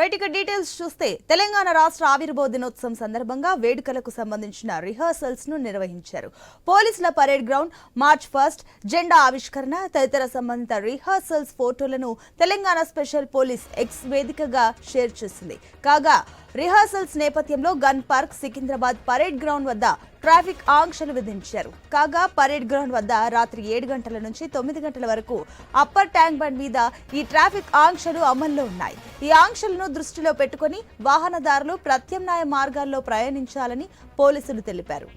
Right ఇక details చూస్తే తెలంగాణ రాష్ట్ర ఆవిర్భావ దినోత్సవం సందర్భంగా వేడుకలకు సంబంధించిన రిహర్సల్స్ను నిర్వహించారు. పోలీసుల పరేడ్ గ్రౌండ్ మార్చ్ ఫస్ట్ జెండా ఆవిష్కరణ తదితర సంబంధిత రిహర్సల్స్ ఫోటోలను తెలంగాణ స్పెషల్ పోలీస్ ఎక్స్ వేదికగా షేర్ చేసింది. కాగా రిహర్సల్స్ నేపథ్యంలో gun park Secunderabad parade ground వద్ద ట్రాఫిక్ ఆంక్షలు విధించారు. కాగా పరేడ్ గ్రౌండ్ వద్ద రాత్రి ఏడు గంటల నుంచి తొమ్మిది గంటల వరకు అప్పర్ ట్యాంక్ బండ్ మీద ఈ ట్రాఫిక్ ఆంక్షలు అమల్లో ఉన్నాయి. ఈ ఆంక్షలను దృష్టిలో పెట్టుకుని వాహనదారులు ప్రత్యామ్నాయ మార్గాల్లో ప్రయాణించాలని పోలీసులు తెలిపారు.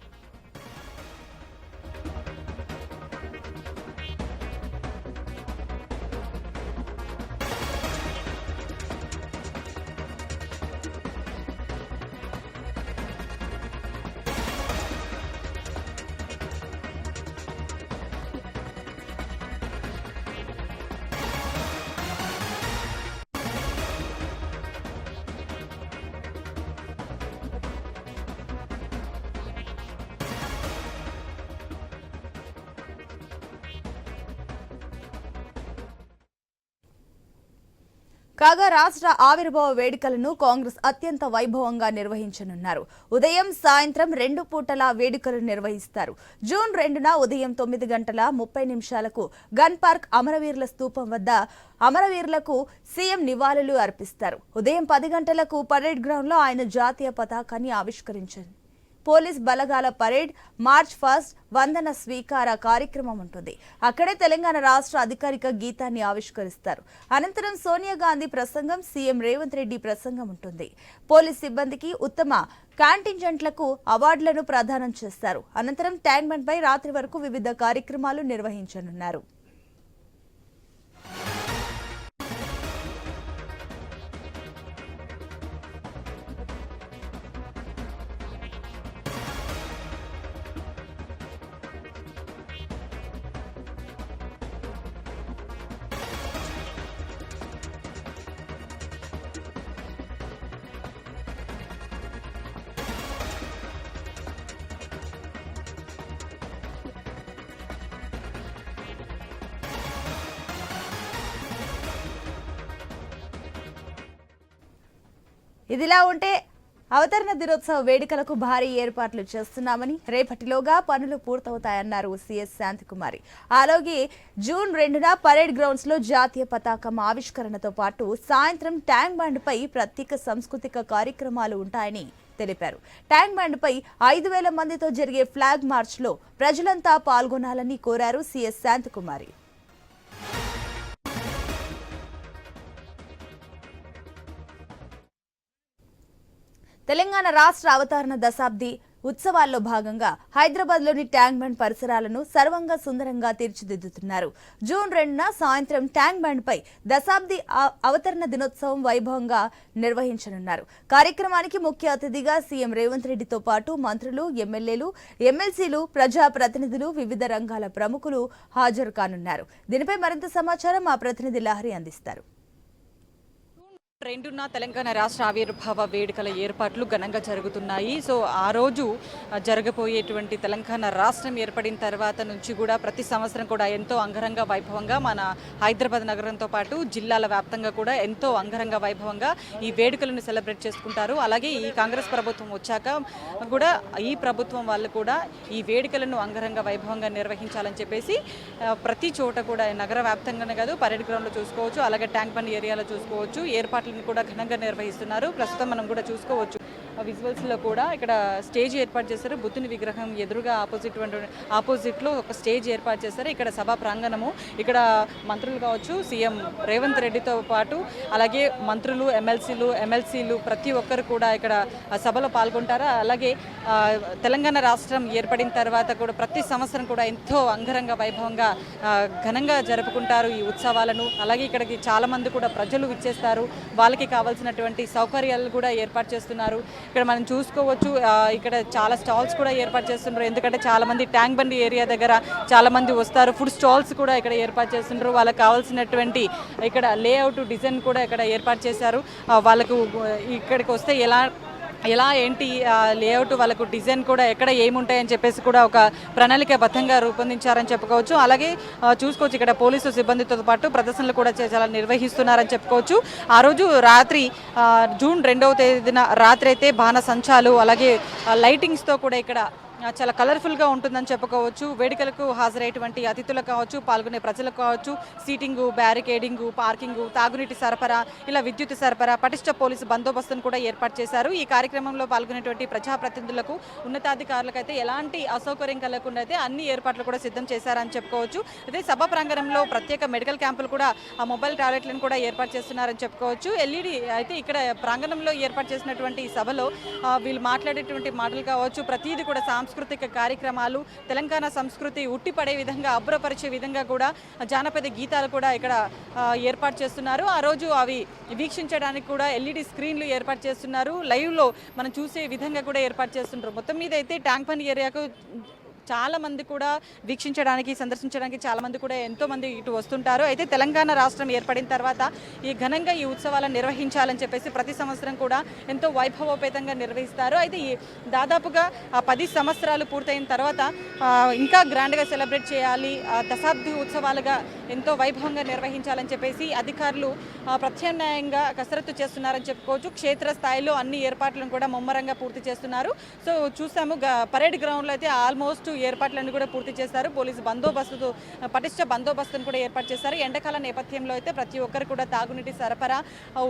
కాగా రాష్ట్ర ఆవిర్భావ వేడుకలను కాంగ్రెస్ అత్యంత వైభవంగా నిర్వహించనున్నారు. ఉదయం సాయంత్రం రెండు పూటల వేడుకలు నిర్వహిస్తారు. జూన్ రెండున ఉదయం తొమ్మిది గంటల ముప్పై నిమిషాలకు గన్ పార్క్ అమరవీరుల స్తూపం వద్ద అమరవీరులకు సీఎం నివాళులు అర్పిస్తారు. ఉదయం పది గంటలకు పరేడ్ గ్రౌండ్లో ఆయన జాతీయ పతాకాన్ని ఆవిష్కరించారు పోలీస్ బలగాల పరేడ్ మార్చ్ ఫస్ట్ వందన స్వీకార కార్యక్రమం ఉంటుంది. అక్కడే తెలంగాణ రాష్ట్ర అధికారిక గీతాన్ని ఆవిష్కరిస్తారు. అనంతరం సోనియా గాంధీ ప్రసంగం సీఎం రేవంత్ రెడ్డి ప్రసంగం ఉంటుంది. పోలీస్ సిబ్బందికి ఉత్తమ కాంటింజెంట్లకు అవార్డులను ప్రదానం చేస్తారు. అనంతరం ట్యాంక్ బండ్పై రాత్రి వరకు వివిధ కార్యక్రమాలు నిర్వహించనున్నారు. ఇదిలా ఉంటే అవతరణ దినోత్సవ వేడుకలకు భారీ ఏర్పాట్లు చేస్తున్నామని రేపటిలోగా పనులు పూర్తవుతాయన్నారు సీఎస్ శాంతికుమారి. అలాగే జూన్ రెండున పరేడ్ గ్రౌండ్స్లో జాతీయ పతాకం ఆవిష్కరణతో పాటు సాయంత్రం ట్యాంక్ బండ్ పై ప్రత్యేక సాంస్కృతిక కార్యక్రమాలు ఉంటాయని తెలిపారు. ట్యాంక్ బండ్ పై ఐదు వేల మందితో జరిగే ఫ్లాగ్ మార్చ్లో ప్రజలంతా పాల్గొనాలని కోరారు సీఎస్ శాంతికుమారి. తెలంగాణ రాష్ట్ర అవతరణ దశాబ్ది ఉత్సవాల్లో భాగంగా హైదరాబాద్లోని ట్యాంక్ బండ్ పరిసరాలను సర్వంగా సుందరంగా తీర్చిదిద్దుతున్నారు. జూన్ రెండున సాయంత్రం ట్యాంక్ బండ్పై దశాబ్ది అ- అవతరణ దినోత్సవం వైభవంగా నిర్వహించనున్నారు. కార్యక్రమానికి ముఖ్య అతిథిగా సీఎం రేవంత్ రెడ్డితో పాటు మంత్రులు ఎమ్మెల్యేలు ఎమ్మెల్సీలు ప్రజా ప్రతినిధులు వివిధ రంగాల ప్రముఖులు హాజరు కానున్నారు. దీనిపై మరింత సమాచారం మా ప్రతినిధి లహరి అందిస్తారు. రెండున్న తెలంగాణ రాష్ట్ర ఆవిర్భావ వేడుకల ఏర్పాట్లు ఘనంగా జరుగుతున్నాయి. సో ఆ రోజు జరగబోయేటువంటి తెలంగాణ రాష్ట్రం ఏర్పడిన తర్వాత నుంచి కూడా ప్రతి సంవత్సరం కూడా ఎంతో అంగరంగ వైభవంగా మన హైదరాబాద్ నగరంతో పాటు జిల్లాల వ్యాప్తంగా కూడా ఎంతో అంగరంగ వైభవంగా ఈ వేడుకలను సెలబ్రేట్ చేసుకుంటారు. అలాగే ఈ కాంగ్రెస్ ప్రభుత్వం వచ్చాక కూడా ఈ ప్రభుత్వం వాళ్ళు కూడా ఈ వేడుకలను అంగరంగ వైభవంగా నిర్వహించాలని చెప్పేసి ప్రతి చోట కూడా నగర వ్యాప్తంగానే కాదు పరేడ్ గ్రౌండ్లో చూసుకోవచ్చు అలాగే ట్యాంక్ బండ్ ఏరియాలో చూసుకోవచ్చు ఏర్పాట్లు కూడా ఘనంగా నిర్వహిస్తున్నారు. ప్రస్తుతం మనం కూడా చూసుకోవచ్చు. విజువల్స్లో కూడా ఇక్కడ స్టేజ్ ఏర్పాటు చేశారు. బుద్ధుని విగ్రహం ఎదురుగా ఆపోజిట్ ఆపోజిట్లో ఒక స్టేజ్ ఏర్పాటు చేశారు. ఇక్కడ సభా ప్రాంగణము ఇక్కడ మంత్రులు కావచ్చు సీఎం రేవంత్ రెడ్డితో పాటు అలాగే మంత్రులు ఎమ్మెల్సీలు ఎమ్మెల్సీలు ప్రతి ఒక్కరు కూడా ఇక్కడ సభలో పాల్గొంటారు. అలాగే తెలంగాణ రాష్ట్రం ఏర్పడిన తర్వాత కూడా ప్రతి సంవత్సరం కూడా ఎంతో అంగరంగ వైభవంగా ఘనంగా జరుపుకుంటారు ఈ ఉత్సవాలను. అలాగే ఇక్కడికి చాలామంది కూడా ప్రజలు విచ్చేస్తారు. వాళ్ళకి కావాల్సినటువంటి సౌకర్యాలు కూడా ఏర్పాటు చేస్తున్నారు. ఇక్కడ మనం చూసుకోవచ్చు ఆ, ఇక్కడ చాలా స్టాల్స్ కూడా ఏర్పాటు చేస్తున్నారు ఎందుకంటే చాలా మంది ట్యాంక్ బండి ఏరియా దగ్గర చాలా మంది వస్తారు. ఫుడ్ స్టాల్స్ కూడా ఇక్కడ ఏర్పాటు చేస్తున్నారు వాళ్ళకి కావాల్సినటువంటి ఇక్కడ లేఅవుట్ డిజైన్ కూడా ఇక్కడ ఏర్పాటు చేశారు. వాళ్ళకు ఇక్కడికి వస్తే ఎలా ఎలా ఏంటి లేఅవుట్ వాళ్ళకు డిజైన్ కూడా ఎక్కడ ఏముంటాయని చెప్పేసి కూడా ఒక ప్రణాళికబద్ధంగా రూపొందించారని చెప్పుకోవచ్చు. అలాగే చూసుకోవచ్చు ఇక్కడ పోలీసు సిబ్బందితో పాటు ప్రదర్శనలు కూడా చే- చాలా నిర్వహిస్తున్నారని చెప్పుకోవచ్చు. ఆ రోజు రాత్రి జూన్ రెండవ తేదీన రాత్రి అయితే బాణ సంచాలు అలాగే లైటింగ్స్తో కూడా ఇక్కడ చాలా కలర్ఫుల్గా ఉంటుందని చెప్పుకోవచ్చు. వేడుకలకు హాజరయ్యేటువంటి అతిథులకు కావచ్చు పాల్గొనే ప్రజలకు కావచ్చు సీటింగు బ్యారికేడింగు పార్కింగు తాగునీటి సరఫరా ఇలా విద్యుత్ సరఫరా పటిష్ట పోలీసు బందోబస్తును కూడా ఏర్పాటు చేశారు. ఈ కార్యక్రమంలో పాల్గొనేటువంటి ప్రజాప్రతినిధులకు ఉన్నతాధికారులకు అయితే ఎలాంటి అసౌకర్యం కలగకుండా అయితే అన్ని ఏర్పాట్లు కూడా సిద్ధం చేశారని చెప్పుకోవచ్చు. అదే సభ ప్రాంగణంలో ప్రత్యేక మెడికల్ క్యాంపులు కూడా ఆ మొబైల్ టాయిలెట్లను కూడా ఏర్పాటు చేస్తున్నారని చెప్పుకోవచ్చు. ఎల్ఈడి అయితే ఇక్కడ ప్రాంగణంలో ఏర్పాటు చేసినటువంటి ఈ సభలో వీళ్ళు మాట్లాడేటువంటి మాటలు కావచ్చు ప్రతిదీ కూడా సాంస్కృతిక సాంస్కృతిక కార్యక్రమాలు తెలంగాణ సంస్కృతి ఉట్టిపడే విధంగా అబ్బురపరిచే విధంగా కూడా జానపద గీతాలు కూడా ఇక్కడ ఏర్పాటు చేస్తున్నారు. ఆ రోజు అవి వీక్షించడానికి కూడా ఎల్ఈడి స్క్రీన్లు ఏర్పాటు చేస్తున్నారు. లైవ్లో మనం చూసే విధంగా కూడా ఏర్పాటు చేస్తుంటారు మొత్తం మీద అయితే ట్యాంక్ బండ్ ఏరియాకు చాలామంది కూడా వీక్షించడానికి సందర్శించడానికి చాలామంది కూడా ఎంతోమంది ఇటు వస్తుంటారు. అయితే తెలంగాణ రాష్ట్రం ఏర్పడిన తర్వాత ఈ ఘనంగా ఈ ఉత్సవాలను నిర్వహించాలని చెప్పేసి ప్రతి సంవత్సరం కూడా ఎంతో వైభవోపేతంగా నిర్వహిస్తారు. అయితే ఈ దాదాపుగా పది సంవత్సరాలు పూర్తయిన తర్వాత ఇంకా గ్రాండ్గా సెలబ్రేట్ చేయాలి దశాబ్ది ఉత్సవాలుగా ఎంతో వైభవంగా నిర్వహించాలని చెప్పేసి అధికారులు ప్రత్యామ్నాయంగా కసరత్తు చేస్తున్నారని చెప్పుకోవచ్చు. క్షేత్ర స్థాయిలో అన్ని ఏర్పాట్లను కూడా ముమ్మరంగా పూర్తి చేస్తున్నారు. సో చూసాము గ- పరేడ్ గ్రౌండ్లో అయితే ఆల్మోస్ట్ ఏర్పాట్లను కూడా పూర్తి చేశారు. పోలీసు బందోబస్తు పటిష్ట బందోబస్తును కూడా ఏర్పాటు చేశారు. ఎండాకాల నేపథ్యంలో అయితే ప్రతి ఒక్కరు కూడా తాగునీటి సరఫరా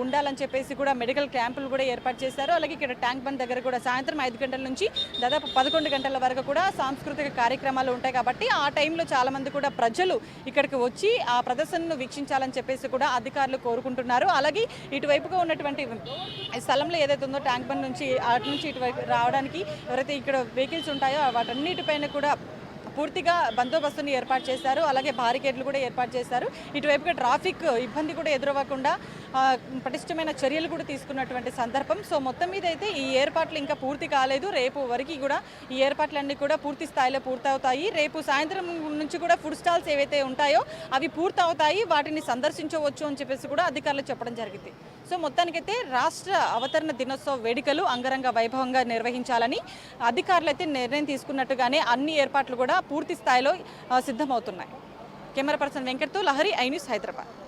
ఉండాలని చెప్పేసి కూడా మెడికల్ క్యాంపులు కూడా ఏర్పాటు చేశారు. అలాగే ఇక్కడ ట్యాంక్ బండ్ దగ్గర కూడా సాయంత్రం ఐదు గంటల నుంచి దాదాపు పదకొండు గంటల వరకు కూడా సాంస్కృతిక కార్యక్రమాలు ఉంటాయి కాబట్టి ఆ టైంలో చాలా మంది కూడా ప్రజలు ఇక్కడికి వచ్చి ఆ ప్రదర్శనను వీక్షించాలని చెప్పేసి కూడా అధికారులు కోరుకుంటున్నారు. అలాగే ఇటువైపుగా ఉన్నటువంటి స్థలంలో ఏదైతే ఉందో ట్యాంక్ బండ్ నుంచి అటు నుంచి ఇటువైపు రావడానికి ఎవరైతే ఇక్కడ వెహికల్స్ ఉంటాయో వాటన్నిటిపైన కూడా పూర్తిగా బందోబస్తుని ఏర్పాటు చేశారు. అలాగే బారికేడ్లు కూడా ఏర్పాటు చేశారు. ఇటువైపుగా ట్రాఫిక్ ఇబ్బంది కూడా ఎదురవ్వకుండా పటిష్టమైన చర్యలు కూడా తీసుకున్నటువంటి సందర్భం. సో మొత్తం మీద అయితే ఈ ఏర్పాట్లు ఇంకా పూర్తి కాలేదు. రేపు వరకు కూడా ఈ ఏర్పాట్లన్నీ కూడా పూర్తి స్థాయిలో పూర్తవుతాయి. రేపు సాయంత్రం నుంచి కూడా ఫుడ్ స్టాల్స్ ఏవైతే ఉంటాయో అవి పూర్తవుతాయి. వాటిని సందర్శించవచ్చు అని చెప్పేసి కూడా అధికారులు చెప్పడం జరిగింది. సో మొత్తానికైతే రాష్ట్ర అవతరణ దినోత్సవ వేడుకలు అంగరంగ వైభవంగా నిర్వహించాలని అధికారులు అయితే నిర్ణయం తీసుకున్నట్టుగానే అన్ని ఏర్పాట్లు కూడా పూర్తి స్థాయిలో సిద్ధమవుతున్నాయి. కెమెరా పర్సన్ వెంకట్తో లహరి ఐ న్యూస్ హైదరాబాద్.